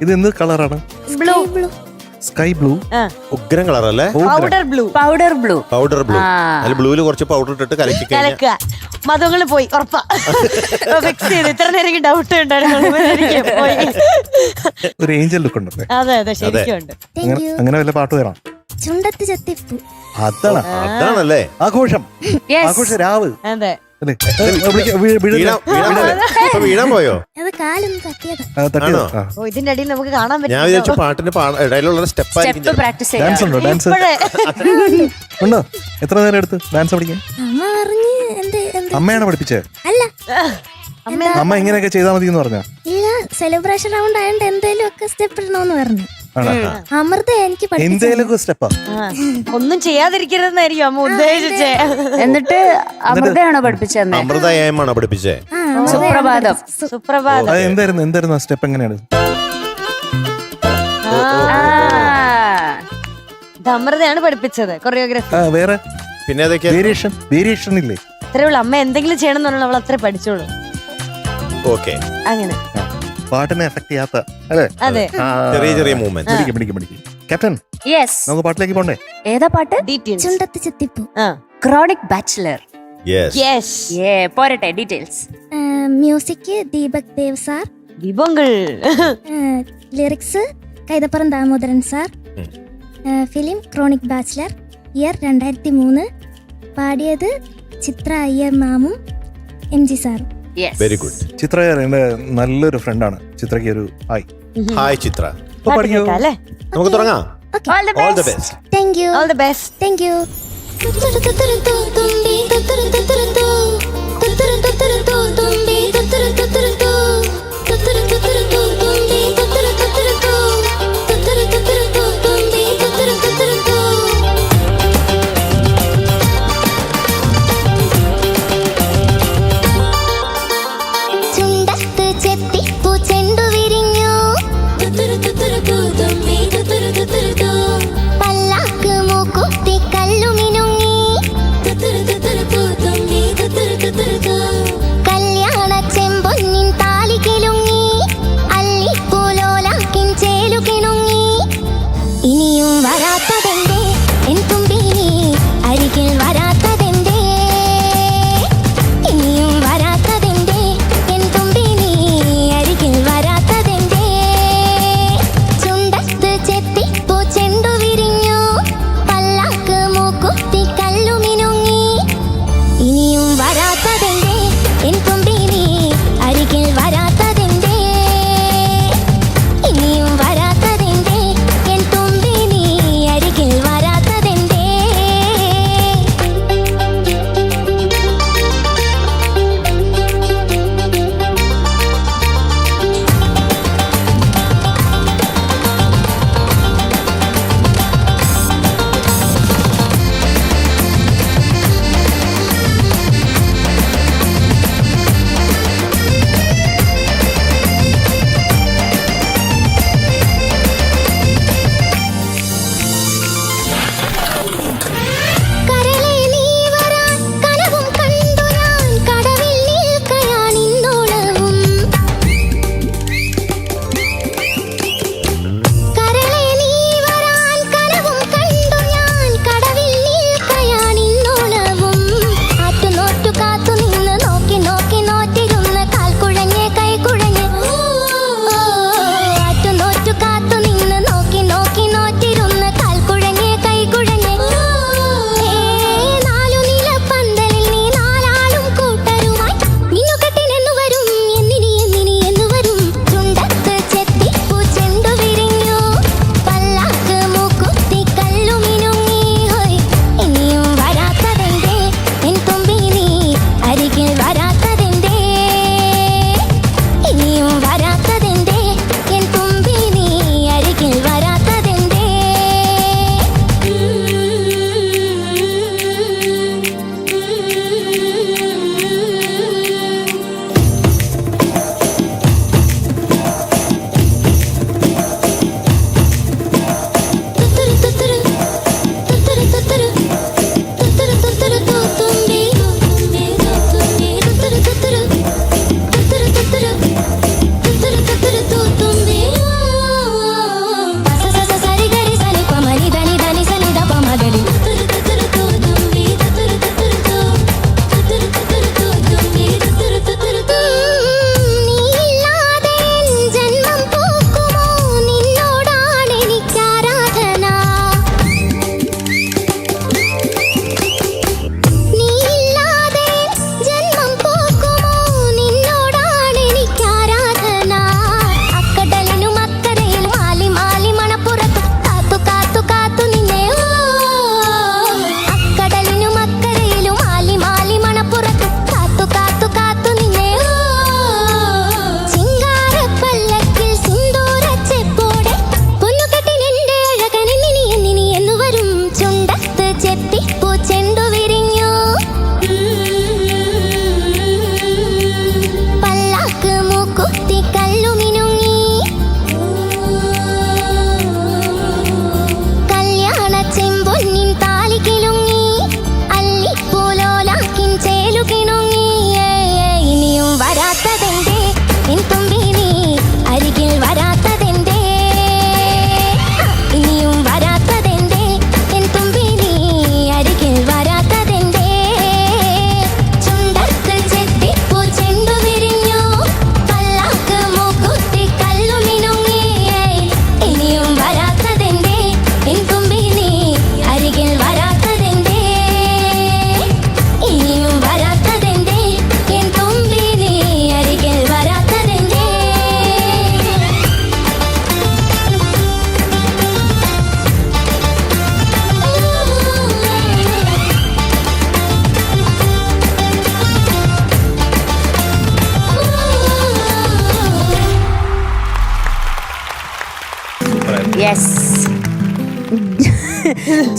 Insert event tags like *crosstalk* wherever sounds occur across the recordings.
ഇത് എന്ത് കളറാണ്? ബ്ലൂ ബ്ലൂ സ്കൈ ബ്ലൂ ഉഗ്രം കളർ അല്ലേ powder blue powder blue powder blue അല്ല അതിൽ ബ്ലൂവിൽ കുറച്ച് പൗഡർ ഇട്ടിട്ട് കലക്കി കഴിഞ്ഞാൽ കലക്കുക. മതങ്ങൾ പോയി ഉറപ്പാ. *laughs* ഫിക്സ് ചെയ്ത്. ഇത്ര നേരം ഡൗട്ട് ഉണ്ടായിരുന്നു. പോയി. ഒരു ഏഞ്ചൽ ലുക്ക് ഉണ്ട് അതെ അതെ. ശരിക്കും ഉണ്ട് അങ്ങനെ വല്ല പാട്ട് വരാം? ചുണ്ടത്ത് ചെത്തിപ്പൂ. അതാണ്. അതാണല്ലേ? ആഘോഷം. Yes. ആഘോഷ രാവ് അതെ. പോയോ? അത് കാലൊന്ന് തട്ടിയതാ. തട്ടിയത്. ആണോ? ഓ ഇതിന്റെ അടിയിൽ നമുക്ക് കാണാൻ ഞാൻ വിചാരിച്ചു പാട്ടിന് ഇടയിലുള്ള സ്റ്റെപ്പ് ഡാൻസ് ഉണ്ടോ? ഡാൻസ് ഉണ്ടോ? എത്ര നേരം എടുത്ത് ഡാൻസ് പഠിക്കാൻ? അമ്മ പറഞ്ഞ് എന്ത് എന്ത്? അമ്മയാണ് പഠിപ്പിച്ചത് അല്ല. അമ്മ അമ്മ ഇങ്ങനെയൊക്കെ ചെയ്താൽ മതി എന്ന് പറഞ്ഞ? ഇല്ല സെലിബ്രേഷൻ റൗണ്ട് ആയതുകൊണ്ട് എന്തേലും ഒക്കെ സ്റ്റെപ്പ് ഇടണമെന്ന് പറഞ്ഞു. അമൃത എനിക്ക് എന്തേലൊക്കെ സ്റ്റെപ്പാ ഒന്നും ചെയ്യാതിരിക്കരുതെന്നായിരിക്കും അമ്മ ഉദ്ദേശിച്ചേ. എന്നിട്ട് അമൃതയാണോ പഠിപ്പിച്ചത് അമൃത ഏമാണോ പഠിപ്പിച്ചേ? സുപ്രഭാതം. സുപ്രഭാതം. എന്തായിരുന്നു എന്തായിരുന്നു സ്റ്റെപ്പ് എങ്ങനെയാണ്? അമൃതയാണ് പഠിപ്പിച്ചത് കൊറിയോഗ്രാഫി ആ വേറെ? പിന്നെ വേരിയേഷൻ വേരിയേഷൻ ഇല്ലേ? അത്രേ ഉള്ളൂ. അമ്മ എന്തെങ്കിലും ചെയ്യണം എന്നുള്ള അവൾ അത്ര പഠിച്ചോളൂ. ഓക്കെ. അങ്ങനെ. പാട്ടിനെ എഫക്ട് ചെയ്യാത്ത അല്ലേ? അതെ. ചെറിയ ചെറിയ മൂവ്മെന്റ് പിടിക്കും പിടിക്കും പിടിക്കും. ക്യാപ്റ്റൻ യെസ് നമുക്ക് പാട്ടിലേക്ക് പോണ്ടേ? ഏതാ പാട്ട്? ചുണ്ടത്തി ചെത്തിപ്പൂ. ആ. ക്രോണിക് ബാച്ചിലർ യെസ് യെസ് ഏ പോരട്ടെ details music Deepak Dev sir. ദീപങ്ങൾ lyrics Kaithapuram Damodaran sir. Film chronic bachelor year രണ്ടായിരത്തി മൂന്ന്. പാടിയത് ചിത്ര അയ്യർ മാമും എം ജി സാറും. വെരി ഗുഡ് ചിത്ര എന്റെ നല്ലൊരു ഫ്രണ്ടാണ് ചിത്രയ്ക്ക് ഒരു ഹായ് ഹായ് ചിത്ര. പഠിക്കോ. അല്ലേ? നമുക്ക് തുടങ്ങാം. All the best thank you all the best thank you can ride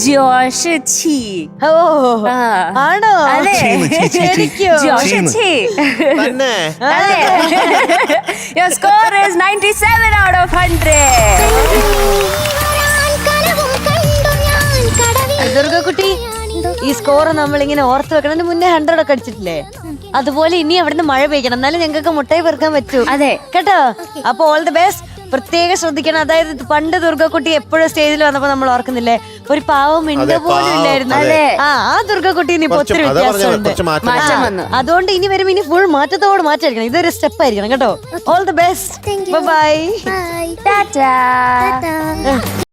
ജോഷ് ചി ഓ ആ. ആണോ? അതെ. ചീന്ന്, ചീ, ചീ, ചീ. ശരിക്കോ. ജോഷ് ചീന്ന്. ചി തന്നെ. അതെ your score is 97 out of 100 കനവും കണ്ടു ഞാൻ കടവിൽ ദുർഗക്കുട്ടി ഈ സ്കോർ നമ്മൾ ഇങ്ങനെ ഓർത്ത് വെക്കണം. അതിന് മുന്നേ ഹൺഡ്രഡ് ഒക്കെ അടിച്ചിട്ടില്ലേ? അതുപോലെ ഇനി അവിടുന്ന് മഴ പെയ്ക്കണം എന്നാലും ഞങ്ങൾക്ക് മുട്ടായി പെറുക്കാൻ പറ്റൂ. അതെ. കേട്ടോ? അപ്പൊ ഓൾ ദി ബെസ്റ്റ് പ്രത്യേകം ശ്രദ്ധിക്കണം. അതായത് പണ്ട് ദുർഗക്കുട്ടി എപ്പോഴും സ്റ്റേജിൽ വന്നപ്പോ നമ്മൾ ഓർക്കുന്നില്ലേ? ഒരു പാവം മിണ്ട പോലും ഇല്ലായിരുന്നു. അല്ലേ? ആ ആ ദുർഗക്കുട്ടി ഇനി ഇപ്പൊ കുറച്ച് ഒത്തിരി അതാ പറഞ്ഞത്, വ്യത്യാസമുണ്ട്. കുറച്ച് മാറ്റം മാറ്റം വന്നു. അതുകൊണ്ട് ഇനി വരും. ഇനി ഫുൾ മാറ്റത്തോട് മാറ്റായിരിക്കണം ഇതൊരു സ്റ്റെപ്പ് ആയിരിക്കണം കേട്ടോ. All the Thank best. Bye bye Tata Tata